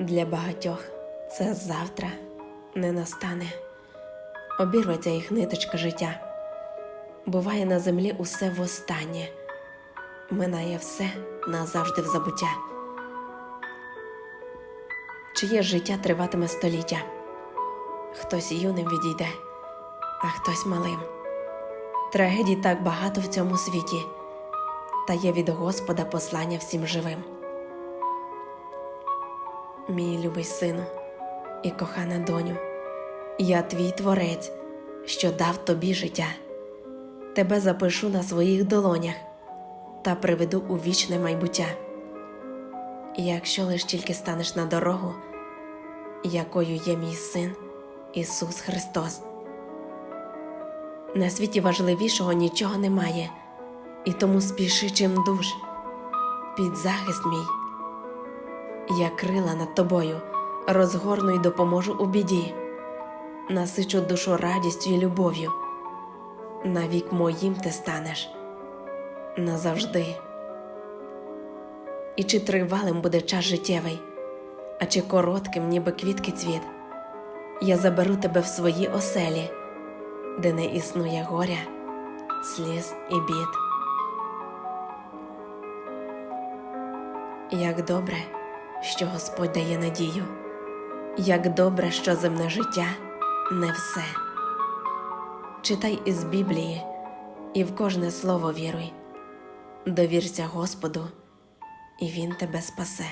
Для багатьох це завтра не настане. Обірветься їх ниточка життя. Буває на землі усе востаннє, минає все назавжди в забуття. Чиє життя триватиме століття, хтось юним відійде, а хтось малим. Трагедій так багато в цьому світі, та є від Господа послання всім живим. Мій любий сину і кохана доню, я твій творець, що дав тобі життя. Тебе запишу на своїх долонях та приведу у вічне майбуття. І якщо лиш тільки станеш на дорогу, якою є мій син Ісус Христос. На світі важливішого нічого немає, і тому спіши чим душ, під захист мій. Я крила над тобою, розгорну й допоможу у біді, насичу душу радістю і любов'ю. Навік моїм ти станеш назавжди. І чи тривалим буде час життєвий, а чи коротким, ніби квітки цвіт, я заберу тебе в свої оселі, де не існує горя, сліз і бід. Як добре, що Господь дає надію, як добре, що земне життя не все. Читай із Біблії і в кожне слово віруй, довірся Господу, і Він тебе спасе.